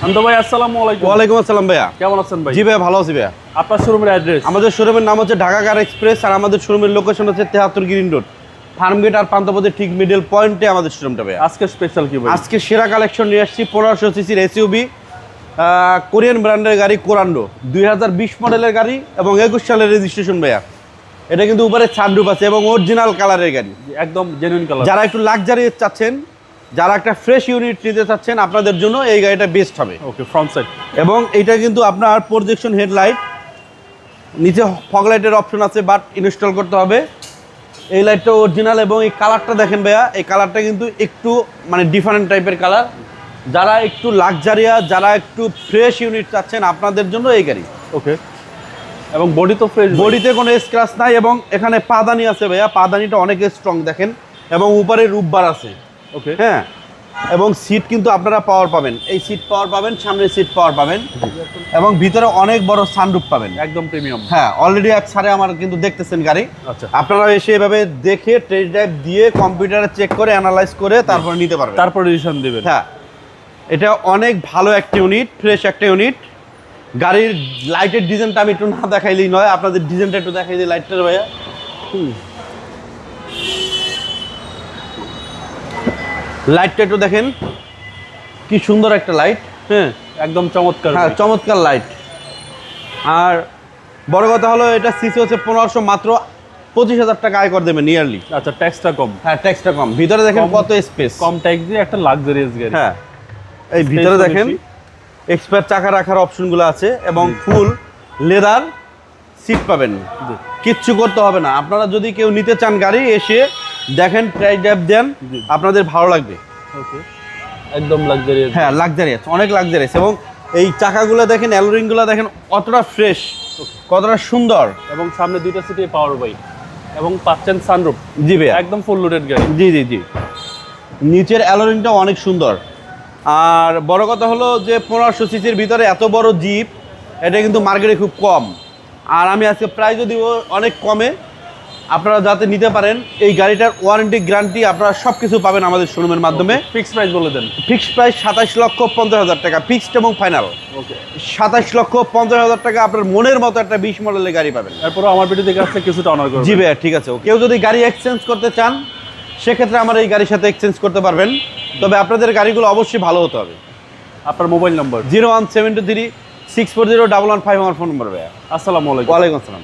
শান্ত ভাই আসসালামু আলাইকুম। ওয়ালাইকুম আসসালাম ভাইয়া। কেমন আছেন ভাই? জি ভালো আছি ভাইয়া। আপনার শোরুমের অ্যাড্রেস আমাদের শোরুমের নাম হচ্ছে ঢাকা কার এক্সপ্রেস আর আমাদের শোরুমের লোকেশন হচ্ছে তেহাত্তর গ্রিন রোড। ফার্মগেট আর পান্তাপথের ঠিক মিডল পয়েন্টে আমাদের শোরুমটা আজকে স্পেশাল কি ভাই? আজকে সেরা কালেকশন নিয়ে আসছি পনেরোশো সিসির এসইউবি কোরিয়ান ব্র্যান্ডের গাড়ি কোরান্ডো। দুই হাজার বিশ মডেলের গাড়ি এবং একুশ সালের রেজিস্ট্রেশন ভাইয়া। এটা কিন্তু উপরে ছাড়রূপ আছে এবং অরিজিনাল কালারের গাড়ি। একদম জেনুইন কালার যারা একটু লাক্সারি চাচ্ছেন যারা একটা ফ্রেশ ইউনিট নিতে চাচ্ছেন আপনাদের জন্য এই গাড়িটা বেস্ট হবে। ওকে ফ্রন্ট সাইড এবং এটা কিন্তু আপনার প্রজেকশন হেডলাইট নিচে ফগ লাইটের অপশন আছে বাট ইনস্টল করতে হবে। এই লাইটটা অরিজিনাল এবং এই কালারটা দেখেন ভাইয়া এই কালারটা কিন্তু একটু মানে ডিফারেন্ট টাইপের কালার যারা একটু লাক্সারিয়া যারা একটু ফ্রেশ ইউনিট চাচ্ছেন আপনাদের জন্য এই গাড়ি। ওকে এবং বডি তো ফ্রেশ বডিতে কোনো স্ক্র্যাচ নাই এবং এখানে পাদানি আছে ভাইয়া পাদানিটা অনেক স্ট্রং দেখেন। এবং উপরে রূপবার আছে। ওকে হ্যাঁ এবং সিট কিন্তু আপনারা পাওয়ার পাবেন। এই সিট পাওয়ার পাবেন সামনে সিট পাওয়ার পাবেন এবং ভিতরে অনেক বড় সানরুফ পাবেন। একদম প্রিমিয়াম হ্যাঁ অলরেডি এক সারে আমার কিন্তু দেখতেছেন গাড়ি। আচ্ছা। আপনারা এসে এভাবে দেখে টেস্ট ড্রাইভ দিয়ে কম্পিউটারে চেক করে অ্যানালাইজ করে তারপরে নিতে পারবেন। তারপর ডিসিশন দিবেন। হ্যাঁ এটা অনেক ভালো একটা ইউনিট ফ্রেশ একটা ইউনিট গাড়ির লাইটের ডিজাইনটা আমি একটু না দেখাইলেই নয় আপনাদের ডিজাইনটা একটু দেখাই দিই লাইটটার ভাইয়া। হুম। লাইটটা একটু দেখেন। কি সুন্দর একটা লাইট হ্যাঁ? একদম চমৎকার হ্যাঁ চমৎকার লাইট আর বড় কথা হলো এটা সিসি হচ্ছে পনেরোশো মাত্র পঁচিশ হাজার টাকা আয় করে দেবে নিয়ারলি আচ্ছা ট্যাক্সটা কম। হ্যাঁ ট্যাক্সটা কম। ভিতরে দেখেন কত স্পেস কম ট্যাক্স দিয়ে একটা লাক্সারিয়াস গাড়ি। হ্যাঁ এই ভিতরে দেখেন এক্সপায়ার চাকা রাখার অপশনগুলো আছে এবং ফুল লেদার সিট পাবেন। কিচ্ছু করতে হবে না। আপনারা যদি কেউ নিতে চান গাড়ি এসে দেখেন ট্রাই ড্রাইভ দেন আপনাদের ভালো লাগবে। ওকে একদম লাক্সারিয়াস হ্যাঁ লাক্সারিয়াস অনেক লাক্সারিয়াস এবং এই চাকাগুলো দেখেন অ্যালোরিংগুলো দেখেন কতটা ফ্রেশ কতটা সুন্দর। এবং সামনে দুইটা সিটে পাওয়ার বাই এবং পাচ্ছেন সানরুফ জি একদম ফুল লোডেড গাড়ি। জি জি জি। নিচের অ্যালোরিংটা অনেক সুন্দর। আর বড় কথা হলো যে পনেরোশো সিসির ভিতরে এত বড় জিপ এটা কিন্তু মার্কেটে খুব কম। আর আমি আজকে প্রাইসও দিব অনেক কমে। আপনারা যাতে নিতে পারেন এই গাড়িটার ওয়ারেন্টি গ্যারান্টি আপনারা সব কিছু পাবেন আমাদের শোরুমের মাধ্যমে। ফিক্সড প্রাইস বলে দেন। ফিক্সড প্রাইস সাতাশ লক্ষ পঞ্চাশ হাজার টাকা ফিক্সড এবং ফাইনাল ওকে সাতাশ লক্ষ পঞ্চাশ হাজার টাকা আপনার মনের মতো একটা বিশ মডেলের গাড়ি পাবেন। এরপর আমার ভিডিও দেখে আসলে কিছুটা অনার করবে জি ভাইয়া ঠিক আছে। কেউ যদি গাড়ি এক্সচেঞ্জ করতে চান সেক্ষেত্রে আমার এই গাড়ির সাথে এক্সচেঞ্জ করতে পারবেন। তবে আপনাদের গাড়িগুলো অবশ্যই ভালো হতে হবে। আপনার mobile number zero one seven two three six four zero double one five আমার ফোন নম্বর ভাইয়া। আসসালামু আলাইকুম। ওয়ালাইকুম আসসালাম।